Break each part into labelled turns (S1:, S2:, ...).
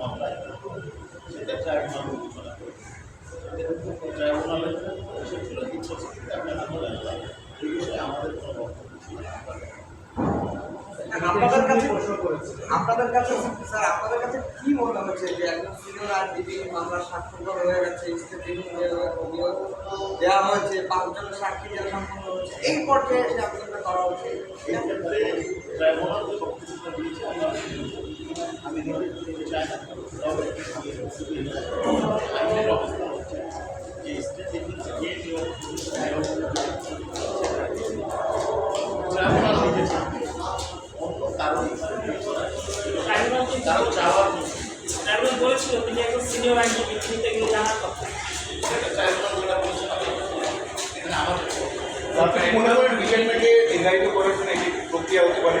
S1: মামলায় সেটা ট্রাইব্যুনাল বিবেচনা করে ট্রাইব্যুনালের এসেছিল ইচ্ছা আপনারা বলেন এই বিষয়ে আমাদের কোনো বক্তব্য ছিল না।
S2: আপনাদের কাছে আপনাদের কাছে স্যার আপনাদের কাছে কি মনে হচ্ছে যে একজন সিনিয়র আইনজীবী মামলা স্বাক্ষর হয়ে গেছে স্টেটিং দেওয়া হয়েছে পাঁচজনের সাক্ষী দেওয়া সম্পন্ন হয়েছে এই পর্যায়ে এসে আবেদনটা করা
S1: দিয়েছে আমি কারও চাওয়ার
S3: ট্রাইব্যুনাল বলেছিল তিনি একজন সিনিয়র আইনজীবী তো এগুলো জানার কথা
S1: ট্রাইব্যুনাল যেটা বলছে না, এখানে আমাদের
S4: মনে করেন রিটায়ারমেন্টে নির্ধারিত করার জন্য একটি প্রক্রিয়া হতে পারে।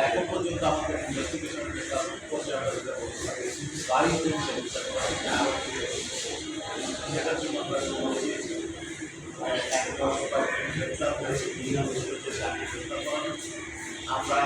S1: এখন পর্যন্ত আমাদের ইনভেস্টিগেশন আরও সেটার জন্য আমরা দিয়েছি আমরা